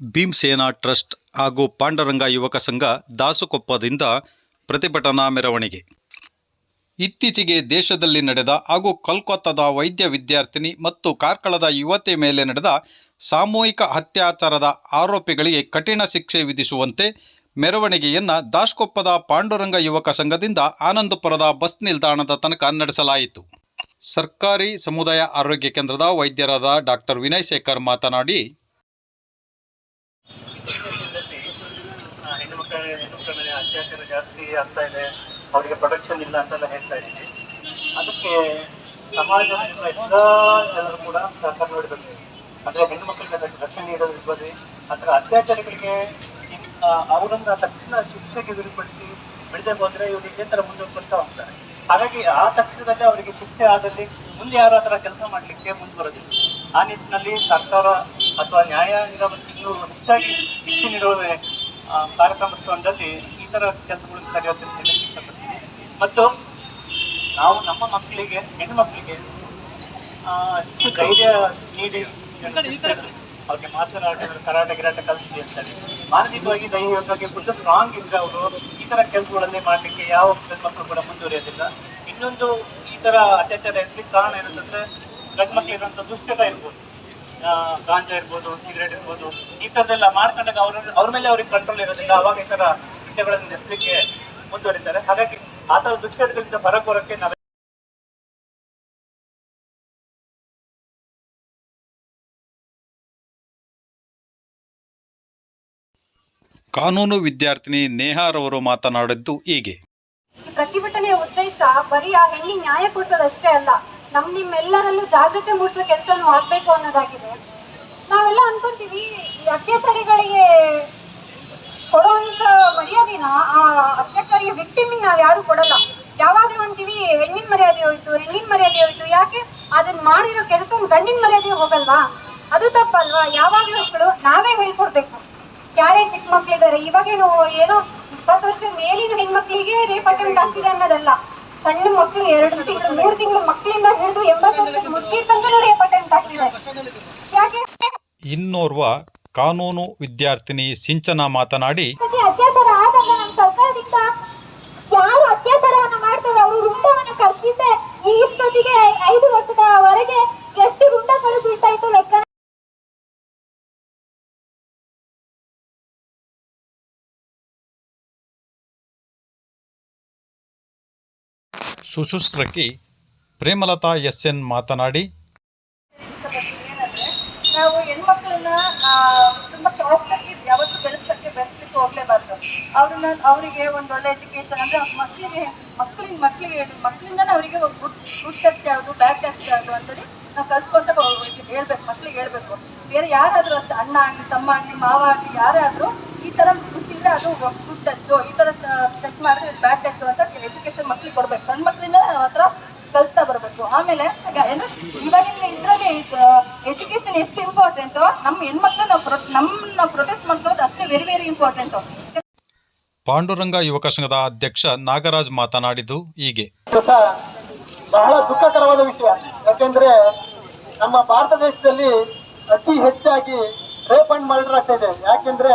ಭೀಮ್ಸೇನಾ trust ಹಾಗೂ ಪಾಂಡರಂಗ ಯುವಕ ಸಂಘ ದಾಸುಕೊಪ್ಪದಿಂದ ಪ್ರತಿಭಟನಾ ಮೆರವಣಿಗೆ. ಇತ್ತೀಚೆಗೆ ದೇಶದಲ್ಲಿ ನಡೆದ ಹಾಗೂ ಕೋಲ್ಕತ್ತಾದ ವೈದ್ಯ ವಿದ್ಯಾರ್ಥಿನಿ ಮತ್ತು ಕಾರ್ಕಳದ ಯುವತಿ ಮೇಲೆ ನಡೆದ ಸಾಮೂಹಿಕ ಅತ್ಯಾಚಾರದ ಆರೋಪಿಗಳಿಗೆ ಕಠಿಣ ಶಿಕ್ಷೆ ವಿಧಿಸುವಂತೆ ಮೆರವಣಿಗೆಯನ್ನು ದಾಸ್ಕೊಪ್ಪದ ಪಾಂಡುರಂಗ ಯುವಕ ಸಂಘದಿಂದ ಆನಂದಪುರದ ಬಸ್ ನಿಲ್ದಾಣದ ತನಕ ನಡೆಸಲಾಯಿತು. ಸರ್ಕಾರಿ ಸಮುದಾಯ ಆರೋಗ್ಯ ಕೇಂದ್ರದ ವೈದ್ಯರಾದ ಡಾಕ್ಟರ್ ವಿನಯ್ ಶೇಖರ್ ಮಾತನಾಡಿ ದೇಶದಲ್ಲಿ ಆ, ಮೇಲೆ ಅತ್ಯಾಚಾರ ಜಾಸ್ತಿ ಆಗ್ತಾ ಇದೆ. ಅವರಿಗೆ ಪ್ರೊಟೆಕ್ಷನ್ ಇಲ್ಲ ಅಂತೆಲ್ಲ ಹೇಳ್ತಾ ಇದ್ದೀವಿ ಅದಕ್ಕೆ ಸಮಾಜ ಎಲ್ಲ ಜನರು ಕೂಡ ಸಹಕಾರ ನೀಡಬೇಕು. ಅಂದ್ರೆ ಹೆಣ್ಣು ಮಕ್ಕಳಿಗೆ ಅದಕ್ಕೆ ರಕ್ಷಣೆ ನೀಡೋದಿರ್ಬೋದು ಅಥವಾ ಅತ್ಯಾಚಾರಿಗಳಿಗೆ ಅವರನ್ನ ತಕ್ಷಣ ಶಿಕ್ಷೆಗೆ ಗುರಿಪಡಿಸಿ ಬಿಡದೆ ಹೋದ್ರೆ ಇವರು ಇದೇ ತರ ಬರ್ತಾ ಹೋಗ್ತಾರೆ. ಹಾಗಾಗಿ ಆ ತಕ್ಷಣದಲ್ಲಿ ಅವರಿಗೆ ಶಿಕ್ಷೆ ಆದಲ್ಲಿ ಮುಂದೆ ಯಾರು ಆ ಥರ ಕೆಲಸ ಮಾಡಲಿಕ್ಕೆ ಮುಂದುವರೆದಿಲ್ಲ. ಆ ನಿಟ್ಟಿನಲ್ಲಿ ಸರ್ಕಾರ ಅಥವಾ ನ್ಯಾಯಾಂಗ ಹೆಚ್ಚಾಗಿ ಶಿಕ್ಷೆ ನೀಡುವ ಆ, ಕಾರ್ಯಕ್ರಮದಲ್ಲಿ ಈ ಥರ ಕೆಲಸಗಳನ್ನು ಕರೆಯೋದನ್ನು ಹೇಳಕ್ಕೆ ಇಷ್ಟಪಡ್ತೀನಿ. ಮತ್ತು ನಾವು ನಮ್ಮ ಮಕ್ಕಳಿಗೆ ಹೆಣ್ಣು ಮಕ್ಕಳಿಗೆ ಧೈರ್ಯ ನೀಡಿ ಅವ್ರಿಗೆ ಮಾರ್ಷಲ್ ಆರ್ಟ್ ಕರಾಟೆ ಗಿರಾಟೆ ಕಲಿಸಿ ಅಂತಾರೆ ಮಾನಸಿಕವಾಗಿ ದೈಹಿಕವಾಗಿ ಫುಲ್ ಸ್ಟ್ರಾಂಗ್ ಇದ್ರೆ ಅವರು ಈ ತರ ಕೆಲಸಗಳನ್ನೇ ಮಾಡಲಿಕ್ಕೆ ಯಾವ ಮಕ್ಕಳು ಕೂಡ ಮುಂದುವರಿಯೋದಿಲ್ಲ. ಇನ್ನೊಂದು ಈ ತರ ಅತ್ಯಾಚಾರ ಇರಲಿಕ್ಕೆ ಕಾರಣ ಏನಂತಂದ್ರೆ ಗಂಡು ಮಕ್ಕಳಿರುವಂತ ದುಷ್ಟತ ಇರ್ಬೋದು. ಗಾಂಜಾ ಇರ್ಬೋದು ಸಿಗರೇಟ್ ಇರ್ಬೋದು ಈ ಥರದ್ದೆಲ್ಲ ಮಾಡ್ಕೊಂಡಾಗ ಅವ್ರ ಅವ್ರ ಮೇಲೆ ಅವ್ರಿಗೆ ಕಂಟ್ರೋಲ್ ಇರೋದಿಲ್ಲ ಅವಾಗ ಈ ಥರ ವಿಷಯಗಳನ್ನು ನೆಸಲಿಕ್ಕೆ ಮುಂದುವರಿತಾರೆ. ಹಾಗಾಗಿ ಆ ಥರ ದುಶ್ಚಟಗಳಿಂದ ಹೊರಗೆ ಬರೋಕ್ಕೆ ನಾವು ಕಾನೂನು ವಿದ್ಯಾರ್ಥಿನಿ ನೇಹಾರವರು ಮಾತನಾಡಿದ್ದು ಹೀಗೆ. ಪ್ರತಿಭಟನೆಯ ಉದ್ದೇಶ ಬರೀ ಆ ಹೆಣ್ಣಿಗೆ ನ್ಯಾಯ ಕೊಡ್ತದಷ್ಟೇ ಅಲ್ಲ. ನಮ್ ನಿಮ್ಮೆಲ್ಲರಲ್ಲೂ ಜಾಗೃತಿ ಮೂಡಿಸೋ ಕೆಲಸನೂ ಆಗ್ಬೇಕು ಅನ್ನೋದಾಗಿದೆ. ನಾವೆಲ್ಲ ಅನ್ಕೊಂತೀವಿ, ಈ ಅತ್ಯಾಚಾರಿಗಳಿಗೆ ಕೊಡುವಂತ ಮರ್ಯಾದೆನ ಆ ಅತ್ಯಾಚಾರಿಯ ವಿಕ್ಟಿಮಿಗೆ ನಾವ್ ಯಾರು ಕೊಡಲ್ಲ. ಯಾವಾಗ್ಲೂ ಅಂತೀವಿ, ಹೆಣ್ಣಿನ ಮರ್ಯಾದೆ ಹೋಯ್ತು, ಹೆಣ್ಣಿನ ಮರ್ಯಾದೆ ಹೋಯ್ತು, ಯಾಕೆ? ಅದನ್ನ ಮಾಡಿರೋ ಕೆಲಸ ಗಂಡಿನ ಮರ್ಯಾದೆ ಹೋಗಲ್ವಾ? ಅದು ತಪ್ಪಲ್ವಾ? ಯಾವಾಗ್ಲೂ ಮಕ್ಕಳು ನಾವೇ ಹೇಳ್ಕೊಡ್ಬೇಕು. ಯಾರೇ ಚಿಕ್ಕ ಮಕ್ಳಿದ್ದಾರೆ ಇವಾಗೇನು ಏನೋ ಇಪ್ಪತ್ತು ವರ್ಷ ಮೇಲಿನ ಹೆಣ್ಮಕ್ಳಿಗೆ ರೇಪ್ ಅಟೆಂಪ್ಟ್ ಆಗ್ತಿದೆ ಅನ್ನೋದಲ್ಲ. ಸಣ್ಣ ಮಕ್ಕಳು ಎರಡು ತಿಂಗಳು, ಮೂರು ತಿಂಗಳು ಮಕ್ಕಳಿಂದ ಹಿಡಿದು ಎಂಬತ್ತು ವರ್ಷದ ಮುದುಕಿ ತನಕ ನೋಡಿ ಅಟೆಂಪ್ಟ್ ಆಗ್ತಿದೆ. ಇನ್ನೋರ್ವ ಕಾನೂನು ವಿದ್ಯಾರ್ಥಿನಿ ಸಿಂಚನ ಮಾತನಾಡಿ ಸುಶುಶ್ರಕಿ ಪ್ರೇಮಲತಾ ಎಸ್ ಎನ್ ಮಾತನಾಡಿ, ನಾವು ಹೆಣ್ಮಕ್ಳನ್ನ ತುಂಬಾ ಸಾಫ್ಟಾಗಿ ಯಾವತ್ತೂ ಬೆಳೆಸಕ್ಕೆ ಬೆಳೆಸ್ಲಿಕ್ಕೆ ಹೋಗ್ಲೇಬಾರ್ದು. ಅವ್ರನ್ನ, ಅವರಿಗೆ ಒಂದು ಒಳ್ಳೆ ಎಜುಕೇಶನ್ ಅಂದ್ರೆ ಮಕ್ಕಳಿಗೆ ಮಕ್ಕಳಿಗೆ ಮಕ್ಕಳಿಗೆ ಹೇಳಿ ಮಕ್ಕಳಿಂದ ಅವರಿಗೆ ಒಂದು ಗುಡ್ ಗುಡ್ ಟಚ್ ಯಾವುದು ಬ್ಯಾಡ್ ಟಚ್ ಯಾವುದು ಅಂತೇಳಿ ನಾವು ಕಲ್ಸ್ಕೊಂತ ಹೇಳ್ಬೇಕು, ಮಕ್ಳಿಗೆ ಹೇಳ್ಬೇಕು. ಬೇರೆ ಯಾರಾದ್ರೂ ಅಷ್ಟೇ, ಅಣ್ಣ ಆಗ್ಲಿ, ತಮ್ಮ ಆಗ್ಲಿ, ಮಾವ ಆಗ್ಲಿ ಆದ್ರೂ ಈ ತರ ಬಿಟ್ಟಿದ್ರೆ ಅದು ಗುಡ್ ಟಚ್ ಈ ತರ ಟಚ್ ಮಾಡಿದ್ರೆ ಬ್ಯಾಡ್ ಟಚ್ ಅಂತ ಎಜುಕೇಶನ್ ಮಕ್ಳಿಗೆ ಕೊಡ್ಬೇಕು. ಸಣ್ಣ ಮಕ್ಕಳಿಂದ ನಾವು ಹತ್ರ ಕಲಿಸ್ತಾ ಬರಬೇಕು ಆಮೇಲೆ ಈಗ ಏನು ಇವಾಗಿನ ಇದರಲ್ಲಿ ಎಜುಕೇಶನ್ ಎಷ್ಟು ಇಂಪಾರ್ಟೆಂಟು ನಮ್ಮ ಹೆಣ್ಮಕ್ಳು ನಾವು ಪ್ರೊ ನಮ್ಮ ಪ್ರೊಟೆಸ್ಟ್ ಮಾಡ್ಕೊಳ್ಳೋದು ಅಷ್ಟೇ ವೆರಿ ವೆರಿ ಇಂಪಾರ್ಟೆಂಟ್ ಪಾಂಡುರಂಗ ಯುವಕ ಸಂಘದ ಅಧ್ಯಕ್ಷ ನಾಗರಾಜ್ ಮಾತನಾಡಿದ್ದು ಹೀಗೆ. ಬಹಳ ದುಃಖಕರವಾದ ವಿಷಯ. ಯಾಕೆಂದ್ರೆ ನಮ್ಮ ಭಾರತ ದೇಶದಲ್ಲಿ ಅತಿ ಹೆಚ್ಚಾಗಿ ರೇಪ್ ಅಂಡ್ ಮರ್ಡರ್ ಆಗ್ತಾ ಇದೆ. ಯಾಕೆಂದ್ರೆ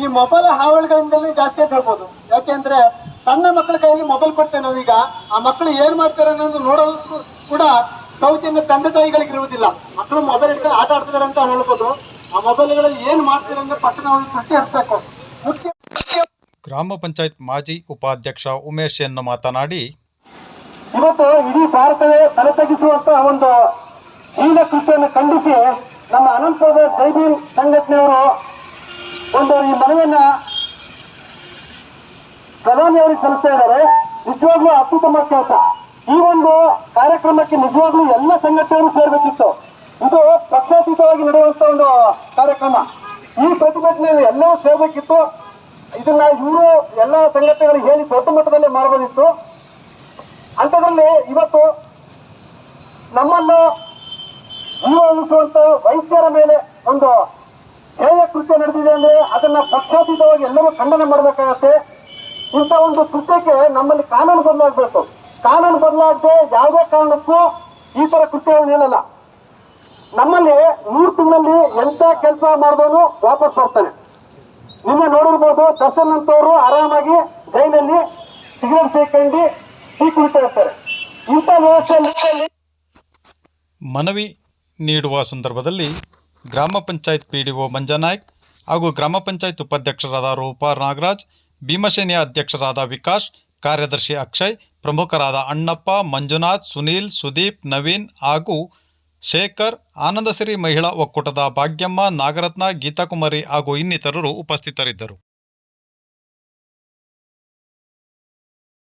ಈ ಮೊಬೈಲ್ ಹಾವಳಿಗಳಿಂದಲೇ ಜಾಸ್ತಿ ಅಂತ ಹೇಳ್ಬೋದು. ಯಾಕೆಂದ್ರೆ ಸಣ್ಣ ಮಕ್ಕಳ ಕೈಯಲ್ಲಿ ಮೊಬೈಲ್ ಕೊಡ್ತೇವೆ ನಾವೀಗ ಆ ಮಕ್ಕಳು ಏನ್ ಮಾಡ್ತಾರೆ ಅನ್ನೋದು ನೋಡೋದು ಕೂಡ ಸೌಜನ್ಯ ತಂದೆ ತಾಯಿಗಳಿಗೆ ಇರುವುದಿಲ್ಲ. ಮಕ್ಕಳು ಮೊಬೈಲ್ ಇಟ್ಕೊಂಡು ಆಟ ಆಡ್ತಿದ್ದಾರೆ ಅಂತ ಹೇಳ್ಬೋದು. ಆ ಮೊಬೈಲ್ಗಳಲ್ಲಿ ಏನ್ ಮಾಡ್ತಾರೆ ಅಂದ್ರೆ ಪಟ್ಟಣ ಅವ್ರಿಗೆ ತಟ್ಟಿ ಹರಿಸ್ಬೇಕು ಮುಖ್ಯ ಗ್ರಾಮ ಪಂಚಾಯತ್ ಮಾಜಿ ಉಪಾಧ್ಯಕ್ಷ ಉಮೇಶ್ ಎನ್ನು ಮಾತನಾಡಿ ಇವತ್ತು ಇಡೀ ಭಾರತವೇ ತಲೆ ತಗ್ಗಿಸುವಂತಹ ಒಂದು ಹೀನ ಕೃತ್ಯವನ್ನು ಖಂಡಿಸಿ ನಮ್ಮ ಅನಂತದ ಜೈ ಸಲ್ಲಿಸ್ತಾ ಇದ್ದಾರೆ ನಿಜವಾಗ್ಲೂ ಅತ್ಯುತ್ತಮ ಕೆಲಸ. ಈ ಒಂದು ಕಾರ್ಯಕ್ರಮಕ್ಕೆ ನಿಜವಾಗ್ಲೂ ಎಲ್ಲ ಸಂಘಟನೆಗಳು ಸೇರಬೇಕಿತ್ತು. ಇದು ಪಕ್ಷಾತೀತವಾಗಿ ನಡೆಯುವಂತ ಒಂದು ಕಾರ್ಯಕ್ರಮ. ಈ ಪ್ರತಿಭಟನೆಯಲ್ಲಿ ಎಲ್ಲರೂ ಸೇರಬೇಕಿತ್ತು. ಇದನ್ನ ಇವರು ಎಲ್ಲ ಸಂಘಟನೆಗಳಿಗೆ ಹೇಳಿ ದೊಡ್ಡ ಮಟ್ಟದಲ್ಲಿ ಮಾಡಬಹುದಿತ್ತು ಅಂಥದ್ರಲ್ಲಿ ಇವತ್ತು ನಮ್ಮನ್ನು ಜೀವ ಉಳಿಸುವಂತ ವೈದ್ಯರ ಮೇಲೆ ಒಂದು ಹೇಯ ಕೃತ್ಯ ನಡೆದಿದೆ ಅಂದ್ರೆ ಅದನ್ನ ಪಕ್ಷಾತೀತವಾಗಿ ಎಲ್ಲರೂ ಖಂಡನೆ ಮಾಡಬೇಕಾಗತ್ತೆ. ಇಂಥ ಒಂದು ಕೃತ್ಯಕ್ಕೆ ನಮ್ಮಲ್ಲಿ ಕಾನೂನು ಬದಲಾಗಬೇಕು. ಕಾನೂನು ಬದಲಾಗದೆ ಯಾವುದೇ ಕಾರಣಕ್ಕೂ ಈ ತರ ಕೃತ್ಯಗಳು ನಿಲ್ಲಲ್ಲ ನಮ್ಮಲ್ಲಿ ಮೂರು ತಿಂಗಳಲ್ಲಿ ಎಂತ ಕೆಲಸ ಮಾಡಿದವನು ವಾಪಸ್ ಬರ್ತಾನೆ. ನಿಮ್ಮ ನೋಡಿರ್ಬೋದು ದರ್ಶನ್ ಅಂತವರು ಆರಾಮಾಗಿ ಜೈಲಲ್ಲಿ ಸಿಗರೇಟ್ ಸೇರ್ಕೊಂಡು ಟೀ ಕುಡಿತಾ ಇರ್ತಾರೆ. ಇಂಥ ವ್ಯವಸ್ಥೆ ಮನವಿ ನೀಡುವ ಸಂದರ್ಭದಲ್ಲಿ ಗ್ರಾಮ ಪಂಚಾಯತ್ ಪಿ ಡಿ ಒ ಹಾಗೂ ಗ್ರಾಮ ಪಂಚಾಯತ್ ಉಪಾಧ್ಯಕ್ಷರಾದ ರೂಪಾ ನಾಗರಾಜ್ ಭೀಮಸೇನೆಯ ಅಧ್ಯಕ್ಷರಾದ ವಿಕಾಸ್, ಕಾರ್ಯದರ್ಶಿ ಅಕ್ಷಯ್, ಪ್ರಮುಖರಾದ ಅಣ್ಣಪ್ಪ, ಮಂಜುನಾಥ್, ಸುನೀಲ್, ಸುದೀಪ್, ನವೀನ್ ಹಾಗೂ ಶೇಖರ್, ಆನಂದಸಿರಿ ಮಹಿಳಾ ಒಕ್ಕೂಟದ ಭಾಗ್ಯಮ್ಮ, ನಾಗರತ್ನ, ಗೀತಾಕುಮಾರಿ ಹಾಗೂ ಇನ್ನಿತರರು ಉಪಸ್ಥಿತರಿದ್ದರು.